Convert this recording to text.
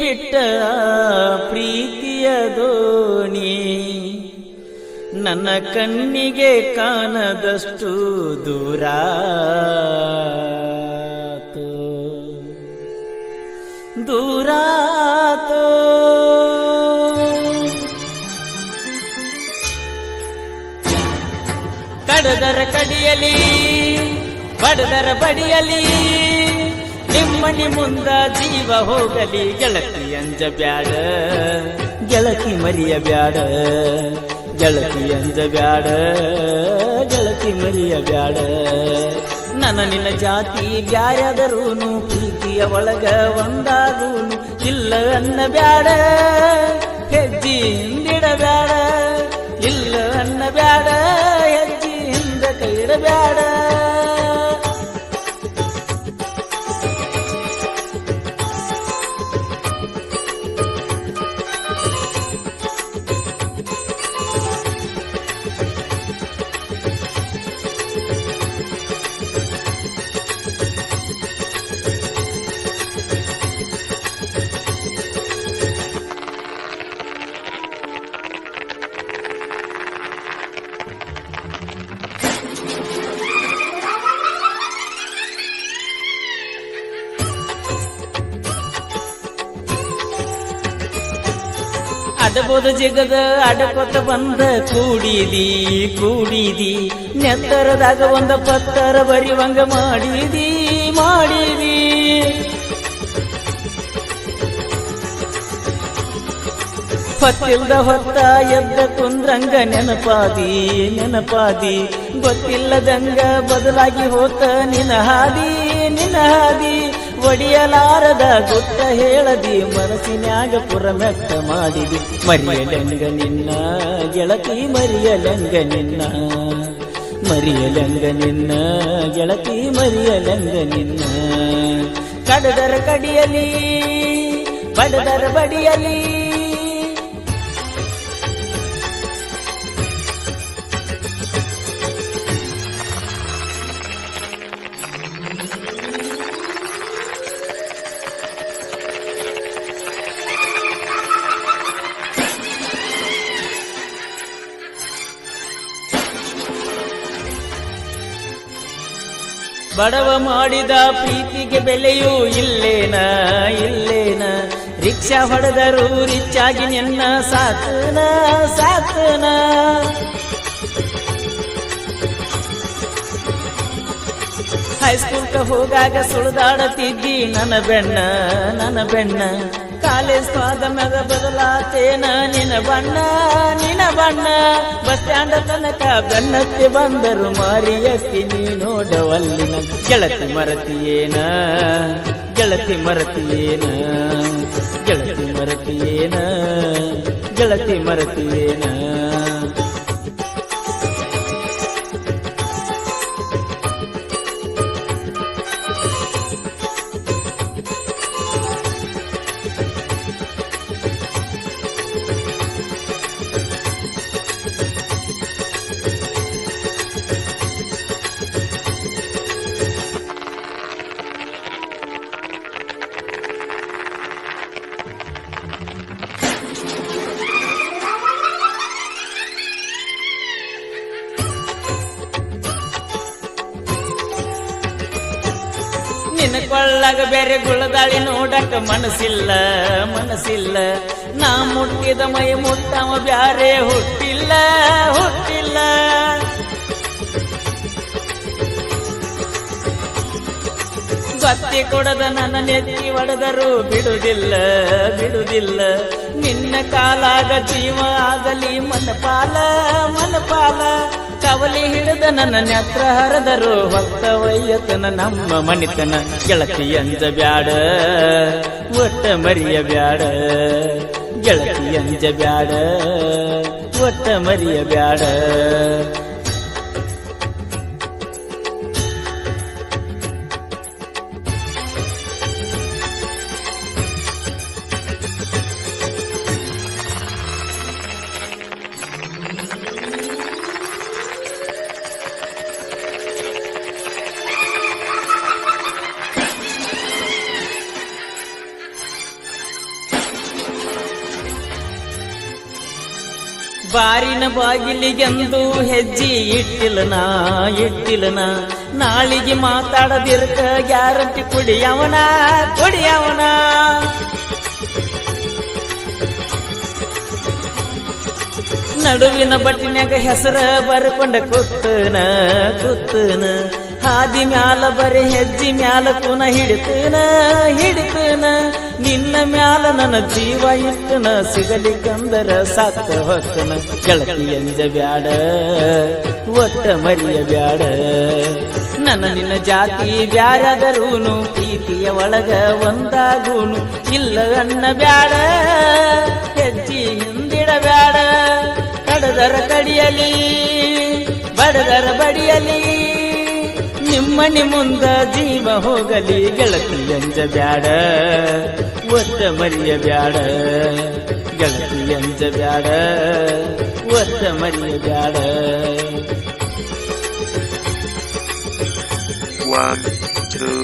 ಬಿಟ್ಟ ಪ್ರೀತಿಯ ದೋಣಿ. ನನ್ನ ಕಣ್ಣಿಗೆ ಕಾಣದಷ್ಟು ದೂರ. ದೂರಾತೋ ಕಡದರ ಕಡಿಯಲಿ ಬಡದರ ಬಡಿಯಲಿ ನಿಮ್ಮನಿ ಮುಂದ ಜೀವ ಹೋಗಲಿ, ಗೆಳತಿ ಅಂಜ ಬ್ಯಾಡ. ಗೆಳತಿ ಮರಿಯ ಬ್ಯಾಡ. ಗೆಳತಿ ಅಂಜ ಬ್ಯಾಡ. ಗೆಳತಿ ಮರಿಯ ಬ್ಯಾಡ. ನನ್ನ ನಿನ್ನ ಜಾತಿ ಬ್ಯಾರದರೂನು ಪ್ರೀತಿಯ ಒಳಗ ಒಂದಾದೂನು, ಇಲ್ಲ ಅನ್ನ ಬ್ಯಾಡ. ಹೆಜ್ಜಿ ಹಿಂದಿಡಬ್ಯಾಡ ಅಡಬೋದ ಜಗದ ಅಡಕೊತ ಬಂದ ಕೂಡಿದಿ ಕೂಡಿದಿ. ನೆತ್ತರದಾಗ ಒಂದ ಪತ್ತರ ಬರಿವಂಗ ಮಾಡಿದಿ ಮಾಡಿದಿ. ಪತ್ತಿಲ್ದ ಹೊತ್ತ ಎದ್ದ ಕುಂದ್ರಂಗ ನೆನಪಾದಿ ನೆನಪಾದಿ. ಗೊತ್ತಿಲ್ಲದಂಗ ಬದಲಾಗಿ ಹೋತ ನಿನ ಹಾದಿ ನಿನ ಹಾದಿ ಒಡಿಯಲಾರದ ಗುಟ್ಟ ಹೇಳದಿ ಮನಸ್ಸಿನ್ಯಾಗ ಪುರಮೆತ್ತ ಮಾಡಿದಿ. ಮರಿಯಲೆಂಗ ನಿನ್ನ, ಗೆಳತಿ ಮರಿಯಲೆಂಗ ನಿನ್ನ. ಮರಿಯಲೆಂಗ ನಿನ್ನ, ಗೆಳತಿ ಮರಿಯಲೆಂಗ ನಿನ್ನ. ಕಡದರ ಕಡಿಯಲಿ, ಬಡದರ ಬಡಿಯಲಿ. ಬಡವ ಮಾಡಿದ ಪ್ರೀತಿಗೆ ಬೆಲೆಯೂ ಇಲ್ಲೇನ ಇಲ್ಲೇನ. ರಿಕ್ಷಾ ಹೊಡೆದರು ರಿಚ್ಚಾಗಿ ನಿನ್ನ ಸಾತನ ಸಾತನ. ಹೈಸ್ಕೂಲ್ಗೆ ಹೋಗಾಗ ಸುಳಿದಾಡತಿದ್ದಿ ನನ್ನ ಬೆಣ್ಣ ನನ್ನ ಬೆಣ್ಣ. ಕಾಲೇಜ್ ಸ್ವಾದ ಮ್ಯಾಗ ಬದಲಾತೇನ? ನಿನ ಬಣ್ಣ ನಿನ ಬಣ್ಣ. ಬಸ್ ಸ್ಟ್ಯಾಂಡ್ ತನಕ ಬೆನ್ನತ್ತಿ ಬಂದರು ಮಾರಿಯಕ್ಕಿ, ನೀ ನೋಡವಲ್ಲಿನ ಗೆಳತಿ ಮರತಿಯೇನ? ಗೆಳತಿ ಮರತಿಯೇನ? ಗೆಳತಿ ಮರತಿಯೇನ? ಗೆಳತಿ ಮರತಿಯೇನ? ಕೊಳ್ಳಾಗ ಬೇರೆ ಗುಳದಾಳಿ ನೋಡಕ ಮನಸ್ಸಿಲ್ಲ ಮನಸ್ಸಿಲ್ಲ. ನಾ ಮುಟ್ಟಿದ ಮೈ ಮುಟ್ಟವ ಬ್ಯಾರೆ ಹುಟ್ಟಿಲ್ಲ ಹುಟ್ಟಿಲ್ಲ. ಬತ್ತಿ ಕೊಡದ ನನ್ನ ನೆತ್ತಿ ಒಡೆದರು ಬಿಡುದಿಲ್ಲ ಬಿಡುದಿಲ್ಲ. ನಿನ್ನ ಕಾಲಾಗ ಜೀವ ಆಗಲಿ, ಮನಪಾಲ ಮನಪಾಲ. ಕವಲಿ ಹಿಡಿದ ನನ್ನ ನೆತ್ರ ಹರದರು ಹೊತ್ತ ವೈಯತನ ನಮ್ಮ ಮಣಿತನ ಗೆಳತಿ ಅಂಜ ಬ್ಯಾಡ, ಒಟ್ಟ ಮರಿಯ ಬ್ಯಾಡ, ಗೆಳತಿ ಅಂಜ ಬ್ಯಾಡ, ಒಟ್ಟ ಮರಿಯ ಬ್ಯಾಡ. ಬಾರಿನ ಬಾಗಿಲಿಗೆಂದು ಹೆಜ್ಜೆ ಇಟ್ಟಿಲ್ಲನ ಇಟ್ಟಿಲ್ಲನ ನಾಳಿಗೆ ಮಾತಾಡದಿರ್ಕ ಗ್ಯಾರಂಟಿ ಕುಡಿಯವನ ಕುಡಿಯವನ. ನಡುವಿನ ಬಟ್ಟಿನ್ಯಾಗ ಹೆಸರ ಬರ್ಕೊಂಡ ಕುತ್ತನ ಕುತ್ತನ. ಹಾದಿ ಮ್ಯಾಲ ಬರೀ ಹೆಜ್ಜಿ ಮ್ಯಾಲ ಕುನ ಹಿಡಿತನ ಹಿಡಿತನ. ನಿನ್ನ ಮ್ಯಾಲ ನನ್ನ ಜೀವ ಇಟ್ಟನ ಸಿಗಲಿಕ್ಕಂದರ ಸಾಕ ಹೊತ್ತನ. ಗೆಳತಿ ಎಂಜ ಬ್ಯಾಡ, ಒಟ್ಟ ಮರಿಯ ಬ್ಯಾಡ. ನನ್ನ ನಿನ್ನ ಜಾತಿ ಬ್ಯಾರದರೂನು, ಪ್ರೀತಿಯ ಒಳಗ ಒಂದಾಗೂನು. ಇಲ್ಲ ಅನ್ನ ಬ್ಯಾಡ, ಹೆಜ್ಜಿ ಹಿಂದಿಡಬ್ಯಾಡ ಕಡದರ ಕಡಿಯಲಿ, ಬಡದರ ಬಡಿಯಲಿ. ನಿಮ್ಮನಿ ಮುಂದ ಜೀವ ಹೋಗಲಿ ಗೆಳತಿ ಅಂಜ ಬ್ಯಾಡ ಒತ್ತ ಮರಿಯ ಬ್ಯಾಡ ಗೆಳತಿ ಅಂಜ ಬ್ಯಾಡ ಒತ್ತ ಮರಿಯ ಬ್ಯಾಡ. One, two,